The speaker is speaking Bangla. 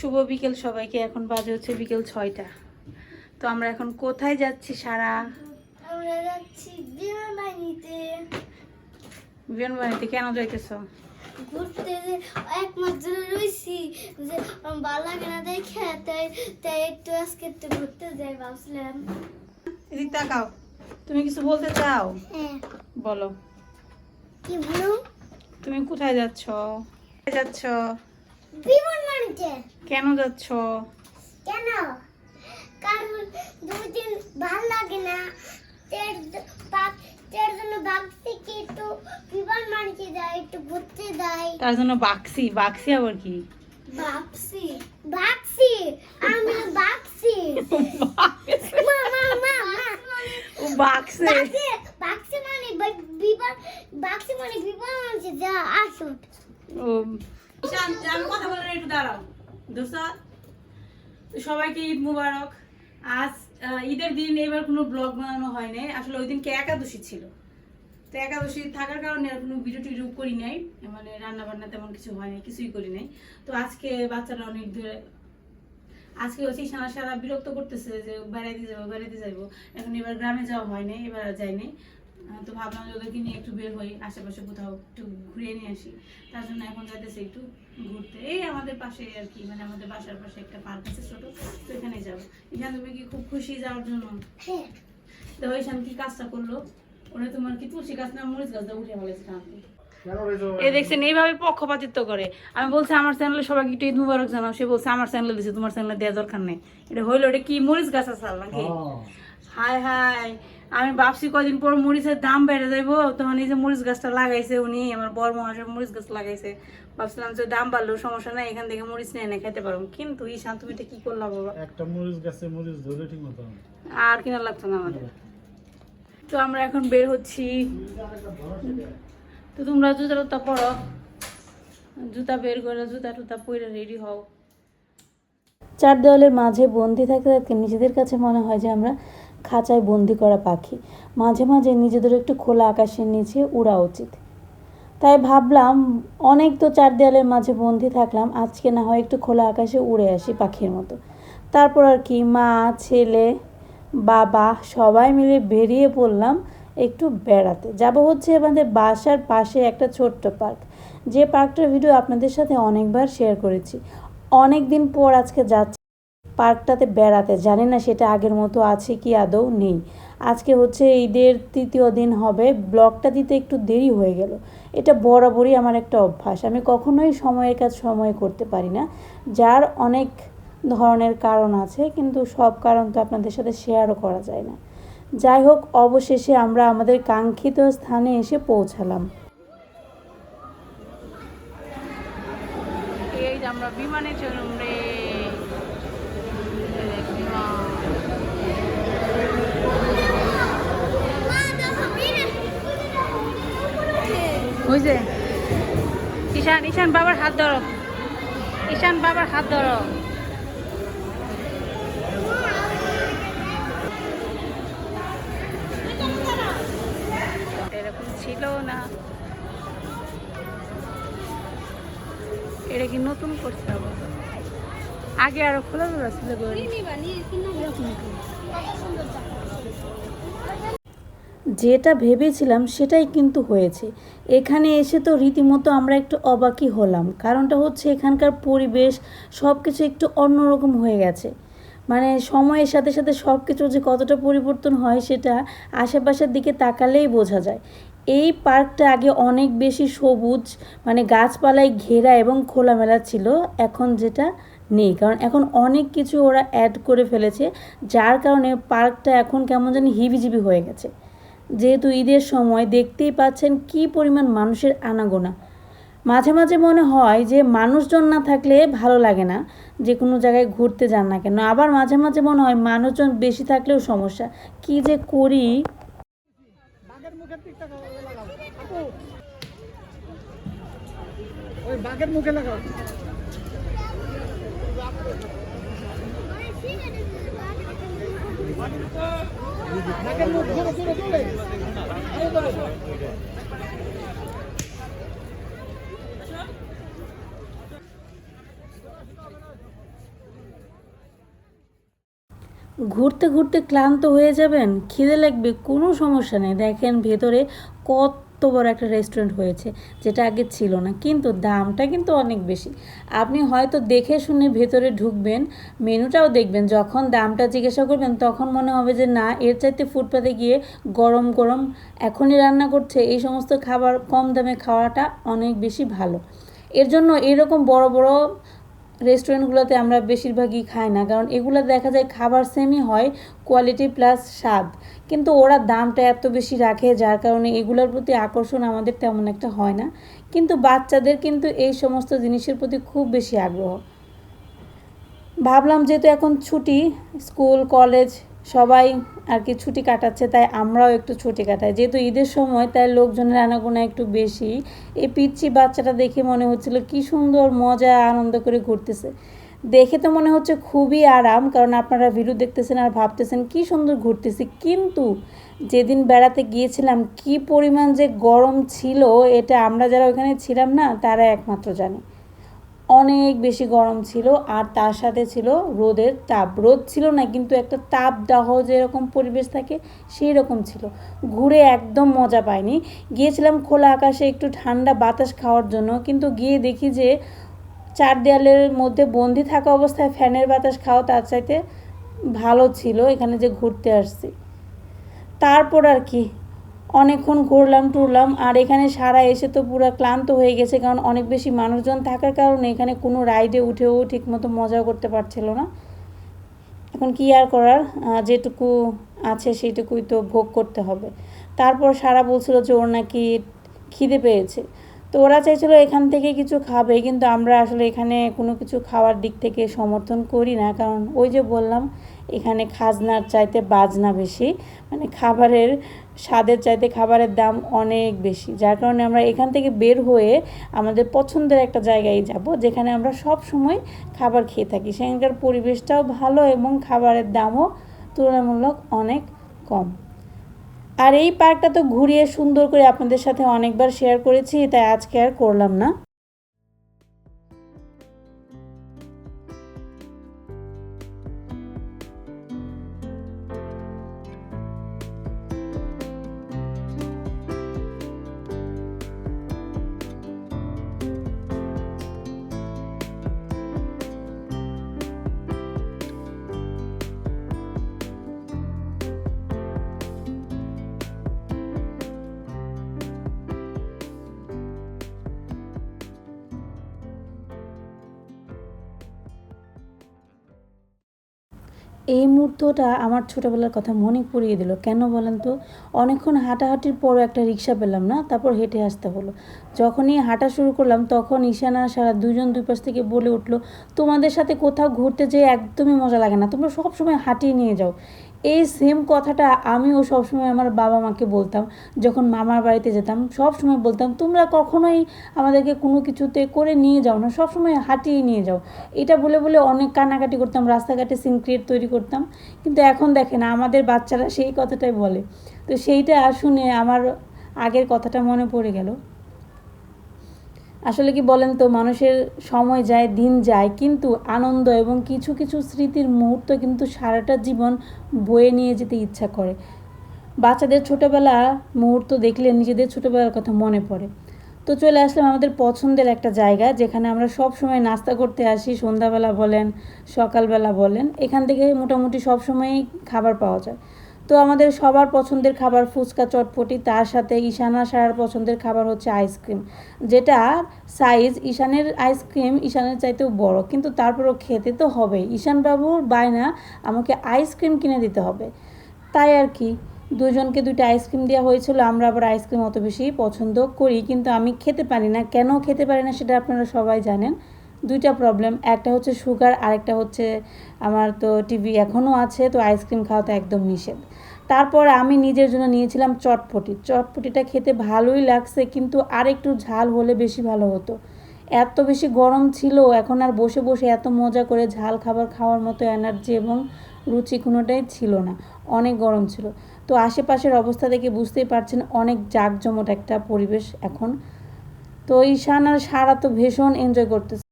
শুভ বিকেল সবাইকে। এখন বাজে হচ্ছে বিকেল ছয়টা। তো আমরা এখন কোথায় যাচ্ছি সারা? আমরা যাচ্ছি বিমান বাহিনীতে কেন যাইতেছ? ঘুরতে যে এক মাস ধরে রয়েছি যে ভালো লাগে না দেখে তাই তাই একটু আজকে একটু ঘুরতে যাই ভাবছিলাম। এদিক তাকাও। তুমি কিছু বলতে চাও? হ্যাঁ। বলো। কি বলু? তুমি কোথায় যাচ্ছ? কোথায় যাচ্ছ? বিমান বাহিনীতে কেন যাচ্ছ? কেন? কারণ দুই দিন ভালো লাগে না। তের তের জন্য ভাবছি কি একটু যাই ঘুরতে যাই তার জন্য বাক্সি বাক্সি আবার কি? ভাবছি ভাবছি আমি ভাবছি মা মা মা বাক্সে বাক্সে বাক্সে মানে বা- বিমান বাক্সে মানে বিমান যা আসুন। সবাইকে ঈদ মুবারক। আজ ঈদের দিন এবার কোনো ব্লগ বানানো হয় নাই। আসলে ওই দিনকে একাদশী ছিল? তো একাদশী থাকার কারণে কোনো করি নাই। মানে রান্না বান্না তেমন কিছু হয় নাই কিছুই করি নাই। তো আজকে বাচ্চারা অনেক ধরে আজকে হচ্ছে সারা সারা বিরক্ত করতেছে যে বেড়াইতে যাব বেড়াইতে যাব। এখন এবার গ্রামে যাওয়া হয় নাই এবার আহ, তো ভাবলাম যে ওদেরকে নিয়ে একটু বের হই আশেপাশে কোথাও একটু ঘুরিয়ে নিয়ে আসি। তার জন্য এখন যাইতেছে একটু ঘুরতে। এই আমাদের পাশে আর কি মানে আমাদের বাসার পাশে একটা পার্ক আছে ছোট তো এখানে যাব। এখানে তুমি কি খুব খুশি যাওয়ার জন্য? হ্যাঁ। তো ওইখান কি কাজটা করল? ওরা তোমার কি তুলসী গাছ না মরিচ গাছটা উঠে ফেলেছে এ দেখছেন এইভাবে পক্ষপাতিত্ব করে। আমি বলছি আমার চ্যানেলে সবাইকে একটু ঈদ মুবারক জানাও? সে বলছে আমার চ্যানেলে দিছে তোমার চ্যানেলে দেওয়া দরকার নেই। এটা হইল এটা কি মরিচ গাছ আছে নাকি হাই হাই আমি ভাবছি কদিন পর মরিচের দাম বেড়ে যাইবো তখন এই যে মরিচ গাছটা লাগাইছে উনি আমার বড় মহাশয় মরিচ গাছ লাগাইছে। ভাবছিলাম যে দাম বাড়লেও সমস্যা নাই এখান থেকে মরিচ নিয়ে এনে খেতে পারব। কিন্তু এই শান্ত তুমি এটা কি করলা বাবা? একটা মরিচ গাছে মরিচ ধরে ঠিক মতো আর কিনা লাগতো না আমাদের। তো আমরা এখন বের হচ্ছি। তো তোমরা জুতা টুতা পরো। জুতা বের করে জুতা টুতা পরে রেডি হও। চার দেওয়ালের মাঝে বন্দি থাকতে থাকতে নিজেদের কাছে মনে হয় যে আমরা খাঁচায় বন্দি করা পাখি। মাঝে মাঝে নিজেদের একটু খোলা আকাশের নিচে উড়া উচিত। তাই ভাবলাম, অনেক তো চার দেওয়ালের মাঝে বন্দি থাকলাম, আজকে না হয় একটু খোলা আকাশে উড়ে আসি পাখির মতো। তারপর আর কি, মা, ছেলে, বাবা, সবাই মিলে বেরিয়ে পড়লাম একটু বেড়াতে। যাব হচ্ছে আমাদের বাসার পাশে একটা ছোট্ট পার্ক। যে পার্কটার ভিডিও আপনাদের সাথে অনেকবার শেয়ার করেছি। অনেক দিন পর আজকে যাচ্ছি। পার্কটাতে বেড়াতে। জানি না সেটা আগের মতো আছে কি আদৌ নেই। আজকে হচ্ছে ঈদের তৃতীয় দিন হবে। ব্লগটা দিতে একটু দেরি হয়ে গেল। এটা বরাবরই আমার একটা অভ্যাস। আমি কখনোই সময়ের কাজ সময় করতে পারি না। যার অনেক ধরনের কারণ আছে, কিন্তু সব কারণ তো আপনাদের সাথে শেয়ারও করা যায় না। যাই হোক, অবশেষে আমরা আমাদের কাঙ্ক্ষিত স্থানে এসে পৌঁছালাম। আমরা বিমানে চলুন। ঈশান ঈশান বাবার হাত ধরো। ঈশান বাবার হাত ধরো। এরকম ছিল না। এটা কি নতুন করতে হবে? আগে আরও খোলা খোলা ছিল গো। যেটা ভেবেছিলাম সেটাই কিন্তু হয়েছে। এখানে এসে তো রীতিমতো আমরা একটু অবাকই হলাম। কারণটা হচ্ছে এখানকার পরিবেশ সব কিছু একটু অন্যরকম হয়ে গেছে। মানে সময়ের সাথে সাথে সব কিছু যে কতটা পরিবর্তন হয় সেটা আশেপাশের দিকে তাকালেই বোঝা যায়। এই পার্কটা আগে অনেক বেশি সবুজ মানে গাছপালায় ঘেরা এবং খোলামেলা ছিল। এখন যেটা নেই। কারণ এখন অনেক কিছু ওরা অ্যাড করে ফেলেছে। যার কারণে পার্কটা এখন কেমন জানি হিবিজিবি হয়ে গেছে। যেহেতু ঈদের সময় দেখতেই পাচ্ছেন কি পরিমাণ মানুষের আনাগোনা। মাঝে মাঝে মনে হয় যে মানুষজন না থাকলে ভালো লাগে না, যে কোনো জায়গায় ঘুরতে যান না কেন। আবার মাঝে মাঝে মনে হয় মানুষজন বেশি থাকলেও সমস্যা। কি যে করি? মুখে লাগাও। ঘুরতে ঘুরতে ক্লান্ত হয়ে যাবেন খিদে লাগবে কোনো সমস্যা নেই। দেখেন ভেতরে কত বড় একটা রেস্টুরেন্ট হয়েছে, যেটা আগে ছিল না। কিন্তু দামটা কিন্তু অনেক বেশি। আপনি হয়তো দেখে শুনে ভেতরে ঢুকবেন, মেনুটাও দেখবেন। যখন দামটা জিজ্ঞাসা করবেন, তখন মনে হবে যে, না, এর চাইতে ফুটপাতে গিয়ে গরম গরম এখনই রান্না করছে। এই সমস্ত খাবার কম দামে খাওয়াটা অনেক বেশি ভালো। এর জন্য এরকম বড় বড় রেস্টুরেন্টগুলোতে আমরা বেশিরভাগই খাই না, কারণ এগুলো দেখা যায় খাবার সেমই হয় কোয়ালিটি প্লাস স্বাদ। কিন্তু ওরা দামটা এত বেশি রাখে, যার কারণে এগুলোর প্রতি আকর্ষণ আমাদের তেমন একটা হয় না। কিন্তু বাচ্চাদের কিন্তু এই সমস্ত জিনিসের প্রতি খুব বেশি আগ্রহ। ভাবলাম যেহেতু এখন ছুটি, স্কুল, কলেজ, সবাই আর কি ছুটি কাটাচ্ছে, তাই আমরাও একটু ছুটি কাটাই। যেহেতু ঈদের সময়, তাই লোকজনের আনাগোনা একটু বেশি। এই পিচ্ছি বাচ্চাটা দেখে মনে হচ্ছিল কি সুন্দর মজা, আনন্দ করে ঘুরতেছে। দেখে তো মনে হচ্ছে খুবই আরাম, কারণ আপনারা ভিডিও দেখতেছেন আর ভাবতেছেন কি সুন্দর ঘুরতেছি। কিন্তু যেদিন বেড়াতে গিয়েছিলাম, কি পরিমাণ যে গরম ছিল, এটা আমরা যারা ওখানে ছিলাম না, তারা একমাত্র জানে। অনেক বেশি গরম ছিল আর তার সাথে ছিল রোদের তাপ। রোদ ছিল না, কিন্তু একটা তাপ দাহ যেরকম পরিবেশ থাকে সেই রকম ছিল। ঘুরে একদম মজা পাইনি। গিয়েছিলাম খোলা আকাশে একটু ঠান্ডা বাতাস খাওয়ার জন্য, কিন্তু গিয়ে দেখি যে চার দেয়ালের মধ্যে বন্দি থাকা অবস্থায় ফ্যানের বাতাস খাওয়া তার চাইতে ভালো ছিল এখানে যে ঘুরতে আসছি। তারপর আর কি অনেকক্ষণ ঘুরলাম, টুরলাম, আর এখানে সারা এসে তো পুরো ক্লান্ত হয়ে গেছে, কারণ অনেক বেশি মানুষজন থাকার কারণে এখানে কোনো রাইডে উঠেও ঠিকমতো মজা করতে পারছিল না। এখন কি আর করার? যেটুকু আছে সেটুকুই তো ভোগ করতে হবে। তারপর সারা বলছিল যে ওর নাকি খিদে পেয়েছে। তো ওরা চাইছিল এখান থেকে কিছু খাবে, কিন্তু আমরা আসলে এখানে কোনো কিছু খাওয়ার দিক থেকে সমর্থন করি না, কারণ ওই যে বললাম, এখানে খাজনার চাইতে বাজনা বেশি। মানে খাবারের স্বাদের চাইতে খাবারের দাম অনেক বেশি। যার কারণে আমরা এখান থেকে বের হয়ে আমাদের পছন্দের একটা জায়গায় যাব, যেখানে আমরা সব সময় খাবার খেয়ে থাকি। সেখানকার পরিবেশটাও ভালো এবং খাবারের দামও তুলনামূলক অনেক কম। আর এই পার্কটা তো ঘুরিয়ে সুন্দর করে আপনাদের সাথে অনেকবার শেয়ার করেছি, তাই আজকে আর করলাম না। এই মুহূর্তটা আমার ছোটবেলার কথা মনে পড়িয়ে দিল। কেন বলেন তো? অনেকক্ষণ হাঁটাহাঁটির পরও একটা রিক্সা পেলাম না, তারপর হেঁটে আসতে হলো। যখনই হাঁটা শুরু করলাম, তখন ঈশানা সারা দুজন দুই পাশ থেকে বলে উঠল, তোমাদের সাথে কোথাও ঘুরতে যেয়ে একদমই মজা লাগে না। তোমরা সবসময় হাঁটিয়ে নিয়ে যাও। এই সেম কথাটা আমিও সবসময় আমার বাবা মাকে বলতাম। যখন মামার বাড়িতে যেতাম সব সময় বলতাম, তোমরা কখনোই আমাদেরকে কোনো কিছুতে করে নিয়ে যাও না সব সময় হাঁটিয়ে নিয়ে যাও। এটা বলে বলে অনেক কান্নাকাটি করতাম, রাস্তাঘাটে সিন ক্রিয়েট তৈরি করতাম। কিন্তু এখন দেখেন, আমাদের বাচ্চারা সেই কথাটাই বলে। তো সেইটা শুনে আমার আগের কথাটা মনে পড়ে গেল। আসলে কি বলেন তো, মানুষের সময় যায়, দিন যায়, কিন্তু আনন্দ এবং কিছু কিছু স্মৃতির মুহূর্ত কিন্তু সারাটা জীবন বয়ে নিয়ে যেতে ইচ্ছা করে। বাচ্চাদের ছোটোবেলা মুহূর্ত দেখলে নিজেদের ছোটোবেলার কথা মনে পড়ে। তো চলে আসলাম আমাদের পছন্দের একটা জায়গা, যেখানে আমরা সব সময় নাস্তা করতে আসি, সন্ধ্যাবেলা বলেন, সকালবেলা বলেন, এখান থেকে মোটামুটি সব সময়ই খাবার পাওয়া যায়। তো আমাদের সবার পছন্দের খাবার ফুচকা চটপটি, তার সাথে ঈশানা সারার পছন্দের খাবার হচ্ছে আইসক্রিম, যেটা সাইজ ঈশানের আইসক্রিম ঈশানের চাইতেও বড়, কিন্তু তারপরেও খেতে তো হবে। ঈশান বাবুর বায়না আমাকে আইসক্রিম কিনে দিতে হবে। তাই আর কি, দুজনকে দুইটা আইসক্রিম দেওয়া হয়েছিল, আমরা আবার আইসক্রিম অত বেশি পছন্দ করি, কিন্তু আমি খেতে পারি না। কেন খেতে পারি না সেটা আপনারা সবাই জানেন। দুইটা প্রবলেম একটা হচ্ছে সুগার আরেকটা হচ্ছে আমার তো টিভি এখনও আছে, তো আইসক্রিম খাওয়া তো একদম নিষেধ। তারপর আমি নিজের জন্য নিয়েছিলাম চটপটি। চটপটিটা খেতে ভালোই লাগছে, কিন্তু আর একটু ঝাল হলে বেশি ভালো হতো। এত বেশি গরম ছিল, এখন আর বসে বসে এত মজা করে ঝাল খাবার খাওয়ার মতো এনার্জি এবং রুচি কোনোটাই ছিল না। অনেক গরম ছিল। তো আশেপাশের অবস্থা দেখে বুঝতেই পারছেন অনেক জাঁকজমট একটা পরিবেশ এখন। তো ঈশান আর সারা তো ভীষণ এনজয় করতেছে।